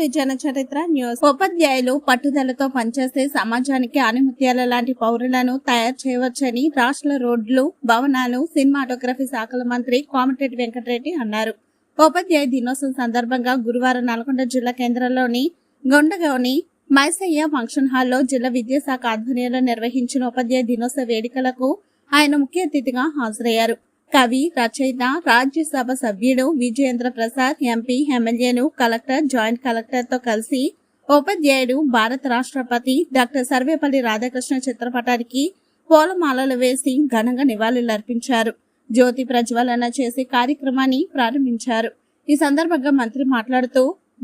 To జనచరిత్ర news ఉపాధ్యాయులు పట్టుదలతో పనిచేస్తే సమాజానికి ఆనిముత్యాల లాంటి పౌరులను తయారు చేయవచ్చని రాష్ట్ర రోడ్లు భవనాలు సినిమాటోగ్రఫీ శాఖల మంత్రి కోమటిరెడ్డి వెంకటరెడ్డి అన్నారు. ఉపాధ్యాయ దినోత్సవం సందర్భంగా గురువారం నల్గొండ జిల్లా కేంద్రంలోని గొండగోని మైసయ్య ఫంక్షన్ హాల్లో జిల్లా విద్యాశాఖ ఆధ్వర్యంలో నిర్వహించిన ఉపాధ్యాయ దినోత్సవ వేడుకలకు ఆయన ముఖ్య అతిథిగా హాజరయ్యారు. కవి రచయిత రాజ్యసభ సభ్యుడు విజయేంద్ర ప్రసాద్ ఎంపీ ఎమ్మెల్యేను కలెక్టర్ జాయింట్ కలెక్టర్తో కలిసి ఉపాధ్యాయుడు భారత రాష్ట్రపతి డాక్టర్ సర్వేపల్లి రాధాకృష్ణ చిత్రపటానికి పూలమాలలు వేసి ఘనంగా నివాళులర్పించారు జ్యోతి ప్రజ్వలన చేసే కార్యక్రమాన్ని ప్రారంభించారు. ఈ సందర్భంగా మంత్రి మాట్లాడుతూ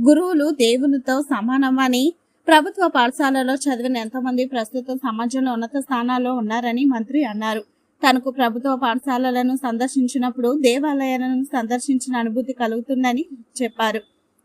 గురువులు దేవునితో సమానమని ప్రభుత్వ పాఠశాలలో చదివిన ఎంతమంది ప్రస్తుతం సమాజంలో ఉన్నత స్థానాల్లో ఉన్నారని మంత్రి అన్నారు. తనకు ప్రభుత్వ పాఠశాలలను సందర్శించినప్పుడు దేవాలయాలను సందర్శించిన అనుభూతి కలుగుతుందని చెప్పారు.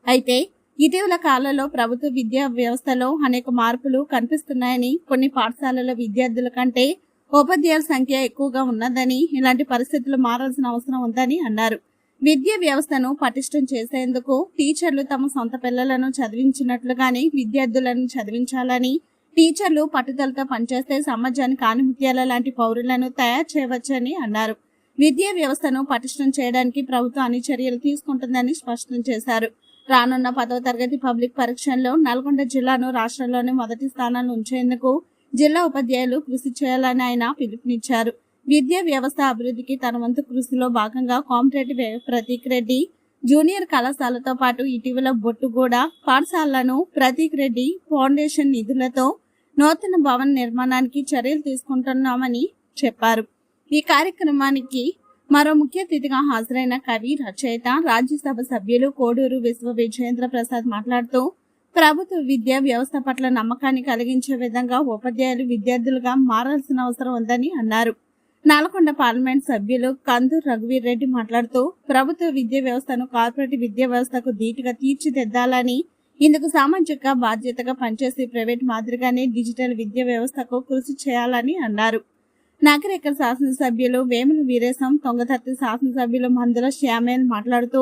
అయితే ఇటీవల కాలంలో ప్రభుత్వ విద్యా వ్యవస్థలో అనేక మార్పులు కనిపిస్తున్నాయని కొన్ని పాఠశాలల విద్యార్థుల కంటే ఉపాధ్యాయుల సంఖ్య ఎక్కువగా ఉన్నదని ఇలాంటి పరిస్థితులు మారాల్సిన అవసరం ఉందని అన్నారు. విద్యా వ్యవస్థను పటిష్టం చేసేందుకు టీచర్లు తమ సొంత పిల్లలను చదివించినట్లుగానే విద్యార్థులను చదివించాలని టీచర్లు పట్టుదలతో పనిచేస్తే సమాజానికి ఆనిముత్యాల లాంటి పౌరులను తయారు చేయవచ్చని అన్నారు. విద్యా వ్యవస్థను పటిష్టం చేయడానికి ప్రభుత్వం అన్ని చర్యలు తీసుకుంటుందని స్పష్టం చేశారు. రానున్న పదవ తరగతి పబ్లిక్ పరీక్షల్లో నల్గొండ జిల్లాను రాష్ట్రంలోని మొదటి స్థానాన్ని ఉంచేందుకు జిల్లా ఉపాధ్యాయులు కృషి చేయాలని ఆయన పిలుపునిచ్చారు. విద్యా వ్యవస్థ అభివృద్ధికి తన వంతు కృషిలో భాగంగా కాంపిటేటివ్ ప్రతీక్ రెడ్డి జూనియర్ కళాశాలతో పాటు ఇటీవల బొట్టుగూడ పాఠశాలను ప్రతీక్ రెడ్డి ఫౌండేషన్ నిధులతో నూతన భవన నిర్మాణానికి చర్యలు తీసుకుంటున్నామని చెప్పారు. ఈ కార్యక్రమానికి మరో ముఖ్య అతిథిగా హాజరైన కవి రచయిత రాజ్యసభ సభ్యులు కోడూరు విశ్వ విజయేంద్ర ప్రసాద్ మాట్లాడుతూ ప్రభుత్వ విద్యా వ్యవస్థ పట్ల నమ్మకాన్ని కలిగించే విధంగా ఉపాధ్యాయులు విద్యార్థులుగా మారాల్సిన అవసరం ఉందని అన్నారు. నల్గొండ పార్లమెంట్ సభ్యులు కందూర్ రఘువీర్ రెడ్డి మాట్లాడుతూ ప్రభుత్వ విద్యా వ్యవస్థను కార్పొరేట్ విద్యా వ్యవస్థకు ధీటుగా తీర్చిదిద్దాలని ఇందుకు సామాజిక బాధ్యతగా పనిచేసే ప్రైవేట్ మాదిరిగానే డిజిటల్ విద్యా వ్యవస్థకు కృషి చేయాలని అన్నారు. నగరేకర్ శాసనసభ్యులు వేముల వీరేశం తొంగతర్తి శాసనసభ్యులు మందుల శ్యామేల్ మాట్లాడుతూ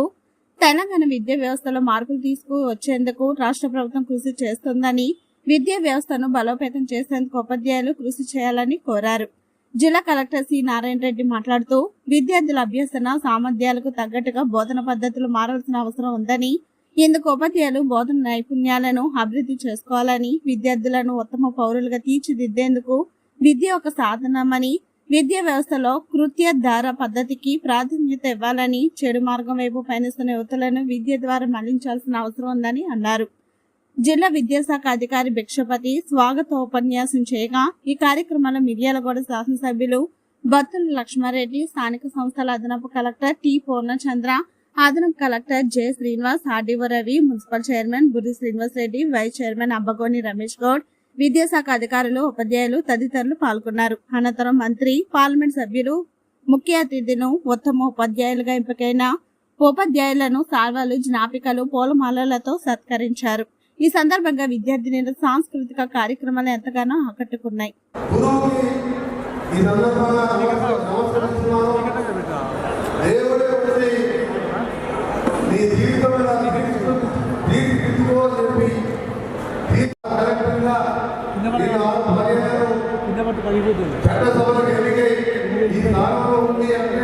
తెలంగాణ విద్యా వ్యవస్థలో మార్పులు తీసుకువచ్చేందుకు రాష్ట్ర ప్రభుత్వం కృషి చేస్తుందని విద్యా వ్యవస్థను బలోపేతం చేసేందుకు ఉపాధ్యాయులు కృషి చేయాలని కోరారు. జిల్లా కలెక్టర్ సి నారాయణ రెడ్డి మాట్లాడుతూ విద్యార్థుల అభ్యసన సామర్థ్యాలకు తగ్గట్టుగా బోధన పద్ధతులు మారాల్సిన అవసరం ఉందని ఇందుకు ఉపాధ్యాయులు బోధన నైపుణ్యాలను అభివృద్ధి చేసుకోవాలని విద్యార్థులను ఉత్తమ పౌరులుగా తీర్చిదిద్దేందుకు విద్య ఒక సాధనమని విద్యా వ్యవస్థలో కృత్యధార పద్ధతికి ప్రాధాన్యత ఇవ్వాలని చెడు మార్గం వైపు పయనిస్తున్న యువతలను విద్య ద్వారా మళ్ళించాల్సిన అవసరం ఉందని అన్నారు. జిల్లా విద్యాశాఖ అధికారి భిక్షపతి స్వాగత ఉపన్యాసం చేయగా ఈ కార్యక్రమంలో మిర్యాలగూడ శాసనసభ్యులు బత్తుల లక్ష్మారెడ్డి స్థానిక సంస్థల అదనపు కలెక్టర్ టి పూర్ణచంద్ర అదనపు collector J Srinivas RDO Ravi municipal chairman Burri Srinivas Reddy vice chairman Abbagoni Ramesh Goud విద్యాశాఖ అధికారులు ఉపాధ్యాయులు తదితరులు పాల్గొన్నారు. అనంతరం మంత్రి పార్లమెంట్ సభ్యులు ముఖ్య అతిథులను ఉత్తమ ఉపాధ్యాయులుగా ఎంపికైన ఉపాధ్యాయులను సాల్వాలు జ్ఞాపికలు పూలమాలలతో సత్కరించారు. ఈ సందర్భంగా విద్యార్థినుల సాంస్కృతిక కార్యక్రమాలు ఎంతగానో ఆకట్టుకున్నాయి. చట్టసభలకు ఎన్నికై ఈ స్థానంలో ఉంది అంటే